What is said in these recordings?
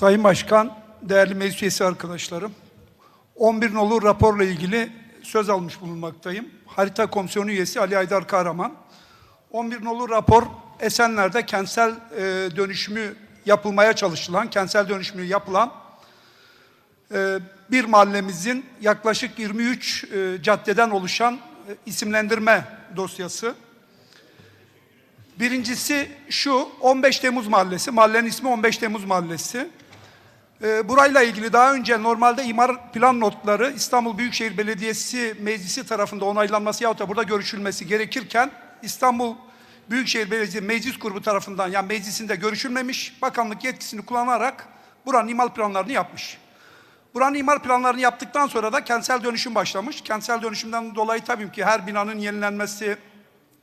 Sayın Başkan, değerli meclis üyesi arkadaşlarım, 11 nolu raporla ilgili söz almış bulunmaktayım. Harita Komisyonu üyesi Ali Aydar Kahraman. 11 nolu rapor Esenler'de kentsel e, dönüşümü yapılmaya çalışılan, kentsel dönüşümü yapılan e, bir mahallemizin yaklaşık 23 e, caddeden oluşan e, isimlendirme dosyası. Birincisi şu, 15 Temmuz Mahallesi, mahallenin ismi 15 Temmuz Mahallesi. Ee, burayla ilgili daha önce normalde imar plan notları İstanbul Büyükşehir Belediyesi Meclisi tarafından onaylanması yahut da burada görüşülmesi gerekirken İstanbul Büyükşehir Belediyesi Meclis Grubu tarafından yani meclisinde görüşülmemiş, bakanlık yetkisini kullanarak buranın imar planlarını yapmış. Buranın imar planlarını yaptıktan sonra da kentsel dönüşüm başlamış. Kentsel dönüşümden dolayı tabii ki her binanın yenilenmesi,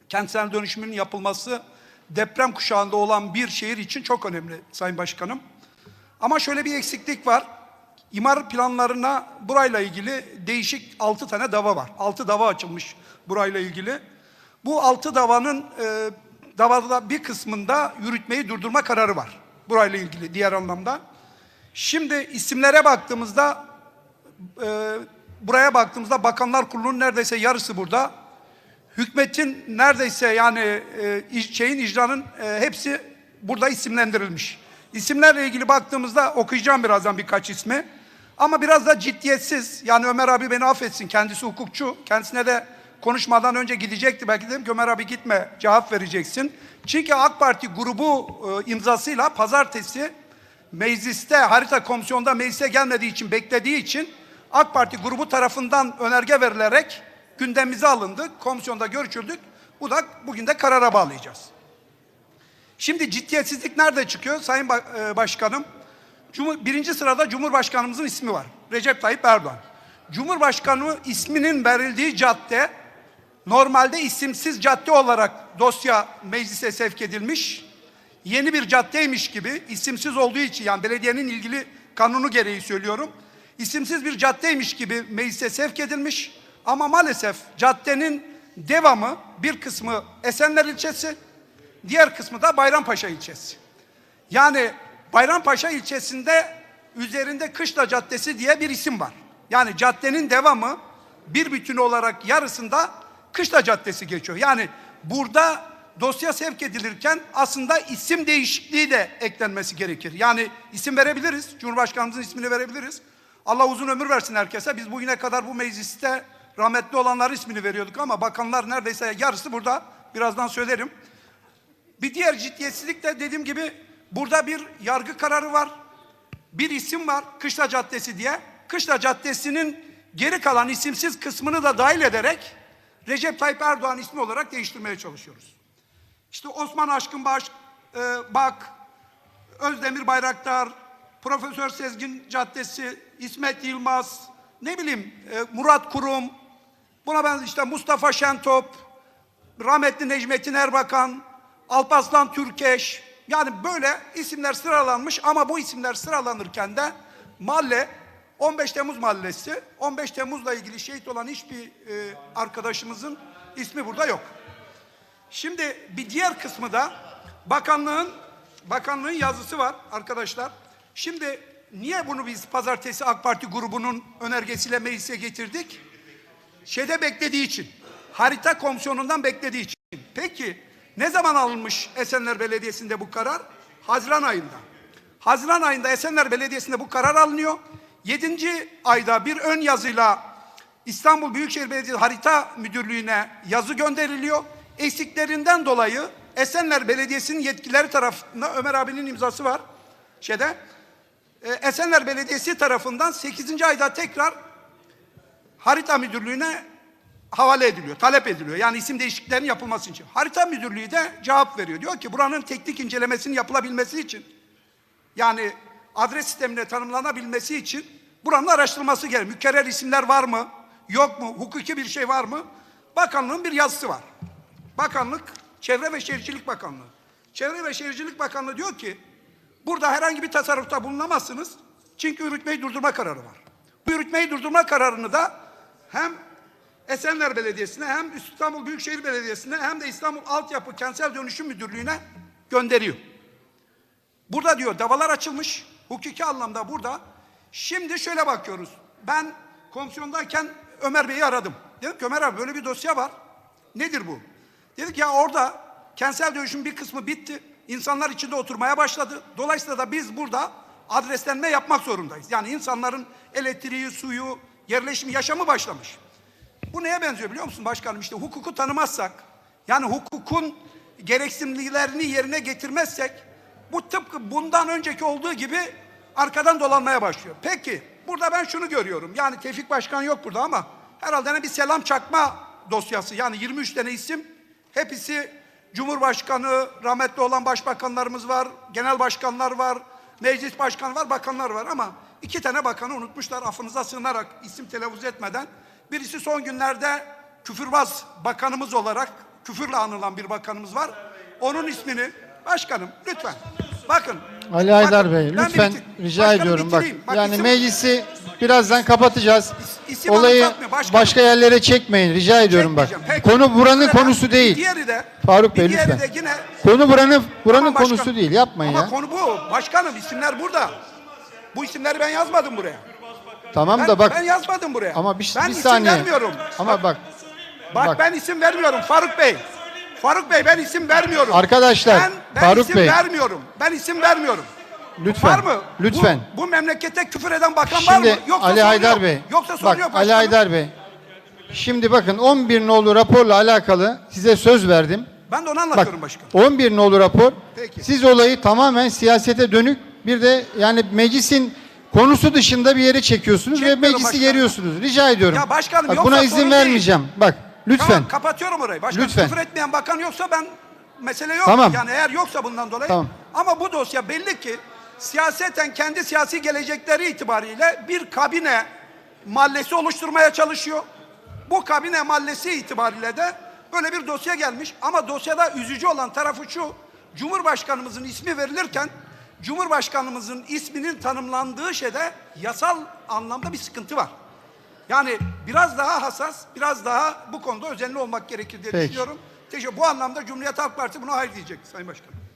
kentsel dönüşümün yapılması deprem kuşağında olan bir şehir için çok önemli Sayın Başkanım. Ama şöyle bir eksiklik var. İmar planlarına burayla ilgili değişik 6 tane dava var. 6 dava açılmış burayla ilgili. Bu 6 davanın e, davada bir kısmında yürütmeyi durdurma kararı var. Burayla ilgili diğer anlamda. Şimdi isimlere baktığımızda e, buraya baktığımızda Bakanlar Kurulu'nun neredeyse yarısı burada. Hükmetin neredeyse yani e, şeyin icranın e, hepsi burada isimlendirilmiş. İsimlerle ilgili baktığımızda okuyacağım birazdan birkaç ismi. Ama biraz da ciddiyetsiz. Yani Ömer abi beni affetsin. Kendisi hukukçu. Kendisine de konuşmadan önce gidecekti. Belki dedim ki Ömer abi gitme cevap vereceksin. Çünkü AK Parti grubu e, imzasıyla pazartesi mecliste harita komisyonda meclise gelmediği için beklediği için AK Parti grubu tarafından önerge verilerek gündemimize alındı. Komisyonda görüşüldük. Bu da bugün de karara bağlayacağız. Şimdi ciddiyetsizlik nerede çıkıyor Sayın e, Başkanım? Birinci sırada Cumhurbaşkanımızın ismi var. Recep Tayyip Erdoğan. Cumhurbaşkanı isminin verildiği cadde normalde isimsiz cadde olarak dosya meclise sevk edilmiş. Yeni bir caddeymiş gibi isimsiz olduğu için yani belediyenin ilgili kanunu gereği söylüyorum. İsimsiz bir caddeymiş gibi meclise sevk edilmiş. Ama maalesef caddenin devamı bir kısmı Esenler ilçesi, diğer kısmı da Bayrampaşa ilçesi. Yani Bayrampaşa ilçesinde üzerinde Kışla Caddesi diye bir isim var. Yani caddenin devamı bir bütün olarak yarısında Kışla Caddesi geçiyor. Yani burada dosya sevk edilirken aslında isim değişikliği de eklenmesi gerekir. Yani isim verebiliriz. Cumhurbaşkanımızın ismini verebiliriz. Allah uzun ömür versin herkese. Biz bugüne kadar bu mecliste rahmetli olanların ismini veriyorduk ama bakanlar neredeyse yarısı burada. Birazdan söylerim. Bir diğer ciddiyetsizlik de dediğim gibi burada bir yargı kararı var. Bir isim var Kışla Caddesi diye. Kışla Caddesi'nin geri kalan isimsiz kısmını da dahil ederek Recep Tayyip Erdoğan ismi olarak değiştirmeye çalışıyoruz. İşte Osman Aşkın Baş, e, Bak, Özdemir Bayraktar, Profesör Sezgin Caddesi, İsmet Yılmaz, ne bileyim e, Murat Kurum, buna ben işte Mustafa Şentop, rahmetli Necmettin Erbakan, Alparslan Türkeş yani böyle isimler sıralanmış ama bu isimler sıralanırken de mahalle 15 Temmuz Mahallesi 15 Temmuz'la ilgili şehit olan hiçbir e, arkadaşımızın ismi burada yok. Şimdi bir diğer kısmı da bakanlığın bakanlığın yazısı var arkadaşlar. Şimdi niye bunu biz pazartesi AK Parti grubunun önergesiyle meclise getirdik? şeyde beklediği için, harita komisyonundan beklediği için. Peki ne zaman alınmış Esenler Belediyesi'nde bu karar? Haziran ayında. Haziran ayında Esenler Belediyesi'nde bu karar alınıyor. 7. ayda bir ön yazıyla İstanbul Büyükşehir Belediyesi Harita Müdürlüğü'ne yazı gönderiliyor. Eksiklerinden dolayı Esenler Belediyesi'nin yetkilileri tarafından Ömer abinin imzası var şeyde. E, Esenler Belediyesi tarafından 8. ayda tekrar harita müdürlüğüne havale ediliyor, talep ediliyor. Yani isim değişikliklerinin yapılması için. Harita müdürlüğü de cevap veriyor. Diyor ki buranın teknik incelemesinin yapılabilmesi için yani adres sistemine tanımlanabilmesi için buranın araştırılması gerekiyor. Mükerrer isimler var mı? Yok mu? Hukuki bir şey var mı? Bakanlığın bir yazısı var. Bakanlık, Çevre ve Şehircilik Bakanlığı. Çevre ve Şehircilik Bakanlığı diyor ki burada herhangi bir tasarrufta bulunamazsınız. Çünkü yürütmeyi durdurma kararı var. Bu yürütmeyi durdurma kararını da hem Esenler Belediyesi'ne hem İstanbul Büyükşehir Belediyesi'ne hem de İstanbul Altyapı Kentsel Dönüşüm Müdürlüğü'ne gönderiyor. Burada diyor davalar açılmış. Hukuki anlamda burada. Şimdi şöyle bakıyoruz. Ben komisyondayken Ömer Bey'i aradım. Dedim ki Ömer abi böyle bir dosya var. Nedir bu? Dedik ya orada kentsel dönüşüm bir kısmı bitti. İnsanlar içinde oturmaya başladı. Dolayısıyla da biz burada adreslenme yapmak zorundayız. Yani insanların elektriği, suyu, yerleşimi, yaşamı başlamış. Bu neye benziyor biliyor musun başkanım? İşte hukuku tanımazsak, yani hukukun gereksinimlerini yerine getirmezsek, bu tıpkı bundan önceki olduğu gibi arkadan dolanmaya başlıyor. Peki, burada ben şunu görüyorum. Yani Tevfik Başkan yok burada ama herhalde hani bir selam çakma dosyası. Yani 23 tane isim, hepsi Cumhurbaşkanı, rahmetli olan başbakanlarımız var, genel başkanlar var, meclis başkanı var, bakanlar var ama iki tane bakanı unutmuşlar affınıza sığınarak isim telaffuz etmeden. Birisi son günlerde küfürbaz bakanımız olarak küfürle anılan bir bakanımız var. Onun ismini başkanım lütfen. Bakın. Ali Haydar bakın, Bey lütfen rica başkanım ediyorum bak. Bak, Yani isim- meclisi birazdan kapatacağız. isim Olayı başka yerlere çekmeyin rica ediyorum bak. Peki. Konu buranın Sırada konusu değil. Diğeri de Faruk Bey diğeri lütfen. de yine Konu buranın buranın Tamam konusu değil. Yapmayın Ama ya. konu bu. Başkanım isimler burada. Bu isimleri ben yazmadım buraya. Tamam Ben, da bak ben yazmadım buraya. ama bir, ben bir isim saniye. vermiyorum. Ama bak Bak, bak. ben isim vermiyorum Faruk Bey. Faruk Bey ben isim vermiyorum. Arkadaşlar, ben, ben Faruk isim Bey. vermiyorum. Ben isim vermiyorum. lütfen. Var mı? Lütfen. Bu, bu memlekette küfür eden bakan var Şimdi mı? Yoksa Ali Haydar yok. Bey. Yoksa sorun Bak yok Ali. Haydar Bey. Şimdi bakın 11 nolu raporla alakalı size söz verdim. Ben de onu Bak anlatıyorum başkanım. 11 nolu rapor. Peki. Siz olayı tamamen siyasete dönük bir de yani meclisin konusu dışında bir yere çekiyorsunuz ve Çekmiyorum meclisi başkanım. geriyorsunuz. Rica ediyorum. Ya başkanım, Bak, yoksa buna sorun izin değil. vermeyeceğim. Bak lütfen. Tamam kapatıyorum orayı. Başkanım Lütfen. küfür etmeyen bakan yoksa ben mesele yok. Tamam. Yani eğer yoksa bundan dolayı. Tamam. Ama bu dosya belli ki siyaseten kendi siyasi gelecekleri itibariyle bir kabine mahallesi oluşturmaya çalışıyor. Bu kabine mahallesi itibariyle de böyle bir dosya gelmiş. Ama dosyada üzücü olan tarafı şu. Cumhurbaşkanımızın ismi verilirken Cumhurbaşkanımızın isminin tanımlandığı şeyde yasal anlamda bir sıkıntı var. Yani biraz daha hassas, biraz daha bu konuda özenli olmak gerekir diye Peki. düşünüyorum. Teşekkür. Bu anlamda Cumhuriyet Halk Partisi buna hayır diyecek Sayın Başkanım.